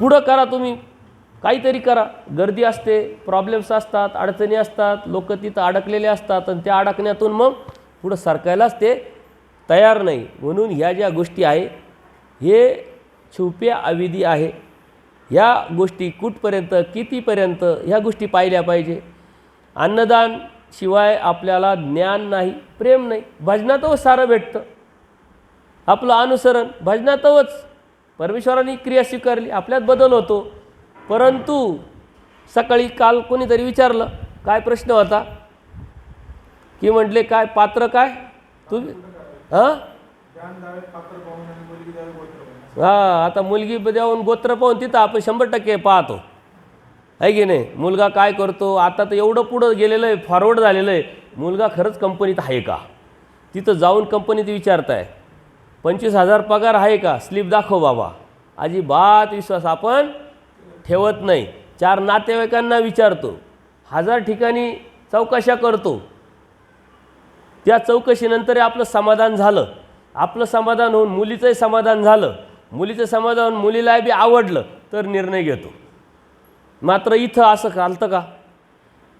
पुढं करा तुम्ही. काहीतरी करा. गर्दी असते प्रॉब्लेम्स असतात अडचणी असतात लोक तिथं अडकलेले असतात आणि त्या अडकण्यातून मग पुढं सरकायलाच ते तयार नाही. म्हणून ह्या ज्या गोष्टी आहे हे छुप्या अविधी आहे. ह्या गोष्टी कुठपर्यंत कितीपर्यंत ह्या गोष्टी पाहिल्या पाहिजे. अन्नदान शिवाय आपल्याला ज्ञान नाही प्रेम नाही. भजनातच सारं भेटतं. आपलं अनुसरण भजनातच परमेश्वराने क्रिया स्वीकारली आपल्यात बदल होतो. परंतु सकाळी काल कोणीतरी विचारलं काय प्रश्न होता? की म्हटले काय पात्र काय? तुम्ही हां? हां आता मुलगी देऊन गोत्र पाहून तिथं आपण शंभर टक्के पाहतो. आहे की नाही? मुलगा काय करतो? आता तर एवढं पुढं गेलेलं आहे फॉरवर्ड झालेलं आहे. मुलगा खरंच कंपनीत आहे का? तिथं जाऊन कंपनीत विचारताय. पंचवीस हजार पगार आहे का? स्लिप दाखव बाबा. अजिबात विश्वास आपण ठेवत नाही. चार नातेवाईकांना विचारतो. हजार ठिकाणी चौकशा करतो. त्या चौकशीनंतर आपलं समाधान झालं. आपलं समाधान होऊन मुलीचंही समाधान झालं. मुलीचं समाधान होऊन मुलीला बी आवडलं तर निर्णय घेतो. मात्र इथं असं चालतं का?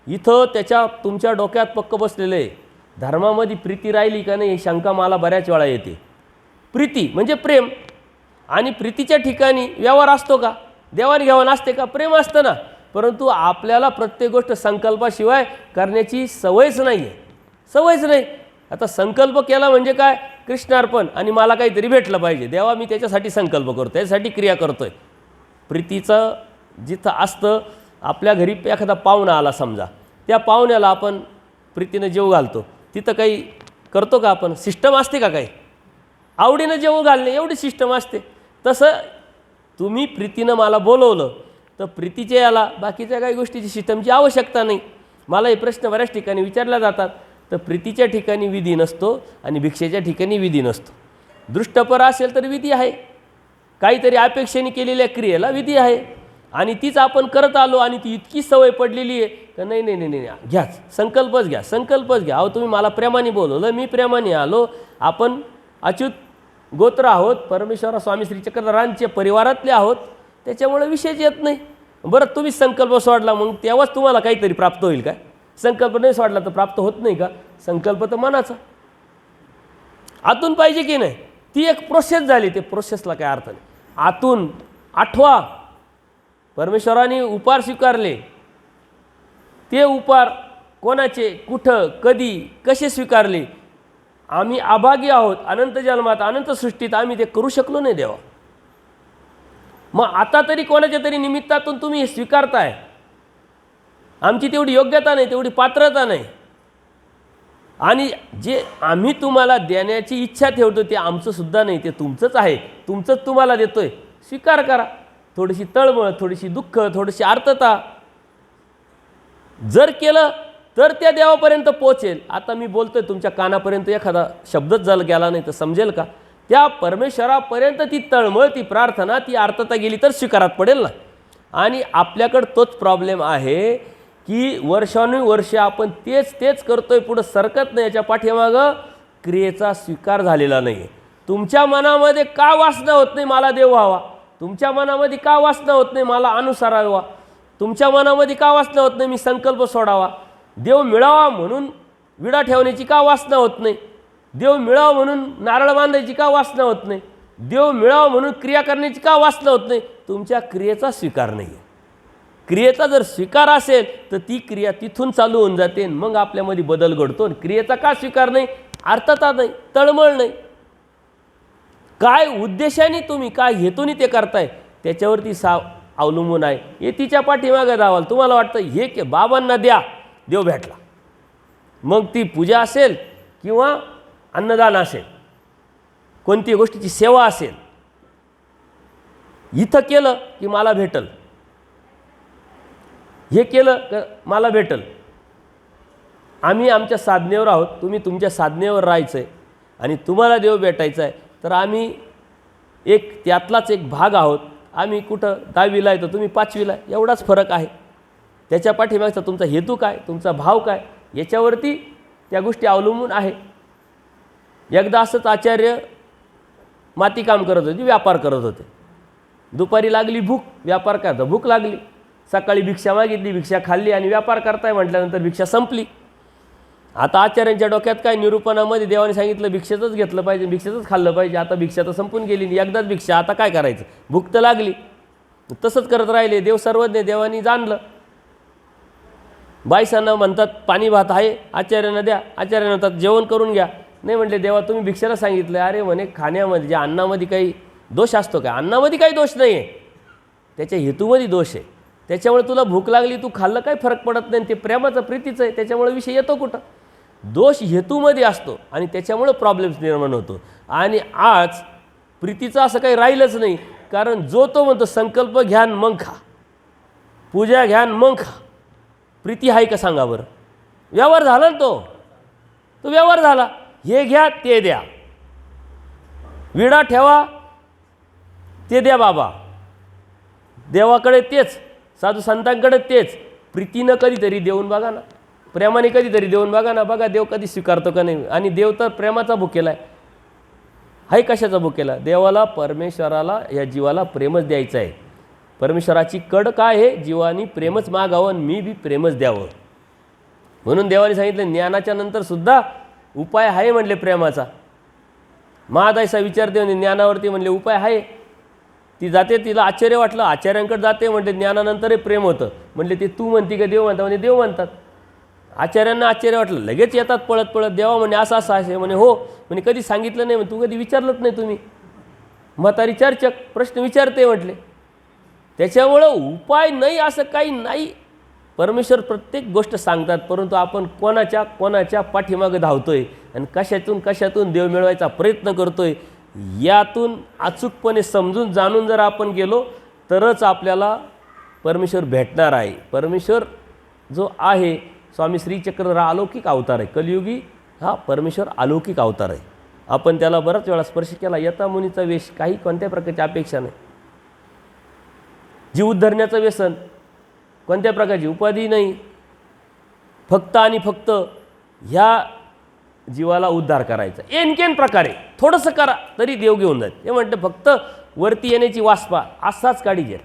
इथं त्याच्या तुमच्या डोक्यात पक्क बसलेलं आहे. धर्मामध्ये प्रीती राहिली का नाही ही शंका मला बऱ्याच वेळा येते. प्रीती म्हणजे प्रेम. आणि प्रीतीच्या ठिकाणी व्यवहार असतो का? देवाणघेवाण असते का? प्रेम असतं ना. परंतु आपल्याला प्रत्येक गोष्ट संकल्पाशिवाय करण्याची सवयच नाही आहे सवयच नाही. आता संकल्प केला म्हणजे काय? कृष्णार्पण आणि मला काहीतरी भेटलं पाहिजे. देवा मी त्याच्यासाठी संकल्प करतो त्याच्यासाठी क्रिया करतो आहे प्रीतीचं जिथं असतं आपल्या घरी एखादा पाहुणा आला समजा. त्या पाहुण्याला आपण प्रीतीनं जेव घालतो. तिथं काही करतो का आपण? सिस्टम असते का काही? आवडीनं जेवू घालणे एवढी सिस्टम असते. तसं तुम्ही प्रीतीनं मला बोलवलं तर प्रीतीच्या याला बाकीच्या काही गोष्टीची सिस्टमची आवश्यकता नाही. मला हे प्रश्न बऱ्याच ठिकाणी विचारल्या जातात तर प्रीतीच्या ठिकाणी विधी नसतो आणि भिक्षेच्या ठिकाणी विधी नसतो. दृष्टपर असेल तर विधी आहे. काहीतरी अपेक्षेने केलेल्या क्रियेला विधी आहे. आणि तीच आपण करत आलो आणि ती इतकी सवय पडलेली आहे का नाही नाही नाही नाही घ्याच संकल्पच घ्या संकल्पच घ्या. अहो तुम्ही मला प्रेमाने बोलवलं मी प्रेमाने आलो. आपण अच्युत गोत्र आहोत परमेश्वरा स्वामी श्री चक्रधरांचे परिवारातले आहोत त्याच्यामुळे विषयच येत नाही. बरं तुम्ही संकल्प सोडला मग तेव्हाच तुम्हाला काहीतरी प्राप्त होईल काय संकल्प नाही सोडला तर प्राप्त होत नाही का? संकल्प तर मनाचा. आतून पाहिजे की नाही? ती एक प्रोसेस झाली ते प्रोसेसला काय अर्थ नाही. आतून आठवा परमेश्वराने उपार स्वीकारले. ते उपार कोणाचे कुठं कधी कसे स्वीकारले? आम्ही अभागी आहोत अनंत जन्मात अनंत सृष्टीत आम्ही ते करू शकलो नाही देवा. मग आता तरी कोणाच्या तरी निमित्तातून तुम्ही स्वीकारताय? आमची तेवढी योग्यता नाही तेवढी पात्रता नाही. आणि जे आम्ही तुम्हाला देण्याची इच्छा ठेवतो ते आमचं सुद्धा नाही ते तुमचंच आहे. तुमचंच तुम्हाला देतोय. स्वीकार करा. थोडीशी तळमळ थोडीशी दुःख थोडीशी आर्तता. जर केलं तर त्या देवापर्यंत पोचेल. आता मी बोलतोय तुमच्या कानापर्यंत एखादा शब्दच जर गेला नाही तर समजेल का? त्या परमेश्वरापर्यंत ती तळमळ ती प्रार्थना ती आर्तता गेली तर स्वीकारात पडेल ना? आणि आपल्याकडं तोच प्रॉब्लेम आहे की वर्षानुवर्षे आपण तेच तेच करतोय पुढं सरकत नाही. याच्या पाठीमागं क्रियेचा स्वीकार झालेला नाही. आहे तुमच्या मनामध्ये का वासना होत नाही मला देव व्हावा? तुमच्या मनामध्ये का वासना होत नाही मला अनुसारावा तुमच्या मनामध्ये का वासना होत नाही मी संकल्प सोडावा? देव मिळावा म्हणून विडा ठेवण्याची का वासना होत नाही? देव मिळावा म्हणून नारळ बांधायची का वासना होत नाही? देव मिळावा म्हणून क्रिया करण्याची का वासना होत नाही? तुमच्या क्रियेचा स्वीकार नाही. आहे क्रियेचा जर स्वीकार असेल तर ती क्रिया तिथून चालू होऊन जाते मग आपल्यामध्ये बदल घडतो आणि क्रियेचा का स्वीकार नाही? अर्थता नाही तळमळ नाही. काय उद्देशाने तुम्ही काय हेतूने ते करताय त्याच्यावरती सा अवलंबून आहे. हे तिच्या पाठीमागं जावाल तुम्हाला वाटतं हे के बाबांना द्या. देव भेटला. मग ती पूजा असेल किंवा अन्नदान असेल कोणती गोष्टीची सेवा असेल इथं केलं की मला भेटल. हे केलं का मला भेटल. आम्ही आमच्या साधनेवर आहोत तुम्ही तुमच्या साधनेवर राहायचं आहे आणि तुम्हाला देव भेटायचा आहे तर आम्ही एक त्यातलाच एक भाग आहोत. आम्ही कुठं दहावीला आहे तर तुम्ही पाचवीला एवढाच फरक आहे. त्याच्या पाठीमागचा तुमचा हेतू काय? तुमचा भाव काय? याच्यावरती त्या गोष्टी अवलंबून आहे. एकदा असंच आचार्य मातीकाम करत होते व्यापार करत होते. दुपारी लागली भूक व्यापार करता भूक लागली. सकाळी भिक्षा मागितली भिक्षा खाल्ली आणि व्यापार करताय म्हटल्यानंतर भिक्षा संपली. आता आचार्यांच्या डोक्यात काय? निरूपणामध्ये देवाने सांगितलं भिक्षेचंच घेतलं पाहिजे भिक्षेचंच खाल्लं पाहिजे. आता भिक्षा तर संपून गेली आणि एकदाच भिक्षा आता काय करायचं? भूक तर लागली. तसंच करत राहिले देव सर्वज्ञ देवानी जाणलं. बाईसांना म्हणतात पाणी भात आहे आचार्यांना द्या आचार्य म्हणतात जेवण करून घ्या. नाही म्हटले देवा तुम्ही भिक्षाला सांगितलं अरे म्हणे खाण्यामध्ये जे अन्नामध्ये काही दोष असतो का? अन्नामध्ये काही दोष नाही आहे त्याच्या हेतूमध्ये दोष आहे. त्याच्यामुळे तुला भूक लागली तू खाल्लं काही फरक पडत नाही. ते प्रेमाचं प्रीतीचं आहे. त्याच्यामुळे विषय येतो कुठं? दोष हेतूमध्ये असतो आणि त्याच्यामुळं प्रॉब्लेम्स निर्माण होतो. आणि आज प्रीतीचं असं काही राहिलंच नाही. कारण जो तो म्हणतो संकल्प घ्यान मग खा. पूजा घ्यान मग खा. प्रीती आहे का सांगा बरं व्यवहार झाला ना तो. तो व्यवहार झाला. हे घ्या ते द्या. विडा ठेवा ते द्या बाबा. देवाकडे तेच साधू संतांकडे तेच. प्रीतीनं कधीतरी देऊन बघा ना. प्रेमाने कधीतरी देऊन बघा ना. बघा देव कधी स्वीकारतो का नाही? आणि देव तर प्रेमाचा भुकेला आहे हाय कशाचा भुकेला देवाला परमेश्वराला या जीवाला प्रेमच द्यायचं आहे. परमेश्वराची कड काय आहे? जीवानी प्रेमच मागावं आणि मी बी प्रेमच द्यावं. म्हणून देवाने सांगितलं ज्ञानाच्या नंतर सुद्धा उपाय आहे म्हणले प्रेमाचा. महादायीचा विचार दे म्हणजे ज्ञानावरती म्हणले उपाय आहे. ती जाते तिला आश्चर्य वाटलं आचार्यांकडे जाते म्हणते ज्ञानानंतरही प्रेम होतं. म्हणले ते तू म्हणती का देव म्हणता म्हणजे देव म्हणतात. आचार्यांना आश्चर्य वाटलं लगेच येतात पळत पळत देवा म्हणे असं असं असे म्हणे हो म्हणे कधी सांगितलं नाही म्हणे तू कधी विचारलंच नाही तुम्ही. म्हातारी चर्चक प्रश्न विचारते म्हटले. त्याच्यामुळं उपाय नाही असं काही नाही. परमेश्वर प्रत्येक गोष्ट सांगतात परंतु आपण कोणाच्या कोणाच्या पाठीमागं आहे आणि कशातून कशातून देव मिळवायचा प्रयत्न करतो आहे यातून अचूकपणे समजून जाणून जर आपण गेलो तरच आपल्याला परमेश्वर भेटणार आहे. परमेश्वर जो आहे स्वामी श्रीचक्र हा अलौकिक अवतार आहे. कलियुगी हा परमेश्वर अलौकिक अवतार आहे. आपण त्याला बराच वेळा स्पर्श केला. यथा मुनीचा वेश काही कोणत्या प्रकारची अपेक्षा नाही. जीव उद्धरण्याचं व्यसन. कोणत्या प्रकारची? उपाधी नाही. फक्त आणि फक्त ह्या जीवाला उद्धार करायचा. एनकेन प्रकारे. थोडंसं करा तरी देव घेऊन जाईल. हे म्हणते फक्त वरती येण्याची वासपा असाच काढी घे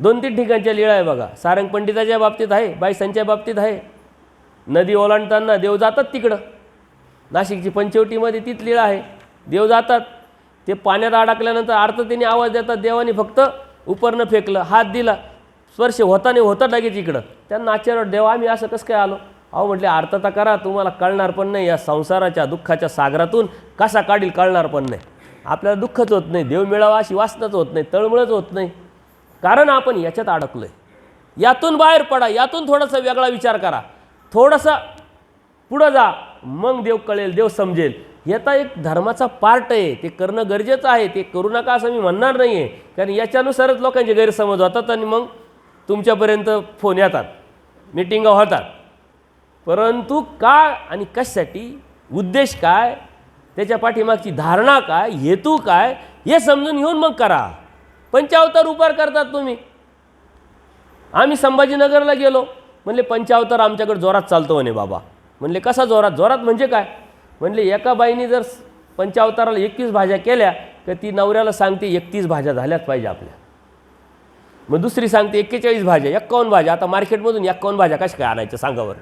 दोन तीन ठिकाणच्या लिळा आहे बघा. सारंग पंडिताच्या बाबतीत आहे बायसांच्या बाबतीत आहे. नदी ओलांडताना देव जातात तिकडं. नाशिकची पंचवटीमध्ये तीच लीळा आहे. देव जातात. ते पाण्यात अडकल्यानंतर आर्ततेने आवाज देतात देवाने फक्त उपरनं फेकलं हात दिला स्पर्श होता नाही होता लगेच इकडं. त्यांना आश्चर्य देवा आम्ही असं कसं काय आलो? अहो म्हटले आर्तता करा तुम्हाला कळणार पण नाही या संसाराच्या दुःखाच्या सागरातून कसा काढील कळणार पण नाही. आपल्याला दुःखच होत नाही देव मिळावा अशी वासनाच होत नाही तळमळच होत नाही. कारण आपण याच्यात अडकलो आहे यातून बाहेर पडा यातून थोडासा वेगळा विचार करा. थोडासा पुढं जा मग देव कळेल देव समजेल. याचा एक धर्माचा पार्ट आहे. ते करणं गरजेचं आहे. ते करू नका असं मी म्हणणार नाही आहे कारण याच्यानुसारच लोकांचे गैरसमज होतात आणि मग तुमच्यापर्यंत फोन येतात. मिटिंगा होतात. परंतु का आणि कशासाठी? उद्देश काय? त्याच्या पाठीमागची धारणा काय? हेतू काय? हे समजून घेऊन मग करा. पंचावतार उपार करतात तुम्ही. आम्ही संभाजीनगरला गेलो. म्हणले पंचावतार आमच्याकडे जोरात चालतो म्हणे बाबा. म्हणले कसा जोरात? जोरात म्हणजे काय? म्हणले एका बाईने जर पंचावताराला एकवीस भाज्या केल्या तर ती नवऱ्याला सांगते एकतीस भाज्या झाल्याच पाहिजे आपल्या. मग दुसरी सांगते एक्केचाळीस भाज्या एक्कावन्न भाज्या. आता मार्केटमधून एक्कावन्न भाज्या कशा काय आणायच्या सांगावर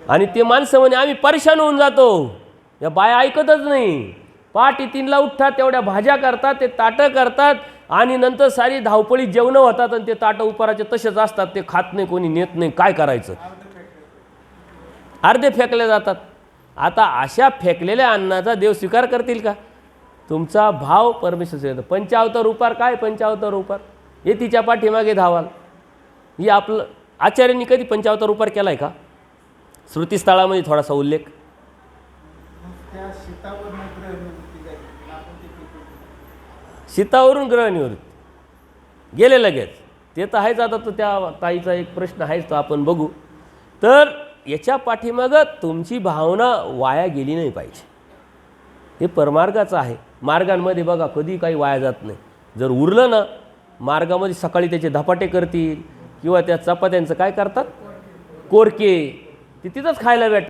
आणि ते माणसं म्हणे आम्ही परेशान होऊन जातो. या बाया ऐकतच नाही. पाठ तीनला उठतात तेवढ्या भाज्या करतात ते ताटं करतात आणि नंतर सारी धावपळी जेवणं होतात आणि ते ताटं उपाराचे तसेच असतात ते खात नाही कोणी नेत नाही. काय करायचं? अर्धे फेकले जातात. आता अशा फेकलेल्या अन्नाचा देव स्वीकार करतील का? तुमचा भाव परमेश्वर येतो पंचावतार उपार काय पंचावतार उपार हे तिच्या पाठीमागे धावाल. ही आपलं आचार्यांनी कधी पंचावतार उपार केला आहे का? श्रुतीस्थळामध्ये थोडासा उल्लेख. त्या ग्रह निवृत्ती शीतावरून ग्रहनिवृत्ती गेले लगेच. ते तर आहेच आता तो त्या ताईचा एक प्रश्न आहेच तो आपण बघू. तर याच्या पाठीमागं तुमची भावना वाया गेली नाही पाहिजे. हे परमार्गाचं आहे. मार्गांमध्ये बघा कधी काही वाया जात नाही. जर उरलं ना मार्गामध्ये सकाळी त्याचे धपाटे करतील किंवा त्या चपात्यांचं काय करतात? कोरके. ते तिथंच खायला भेट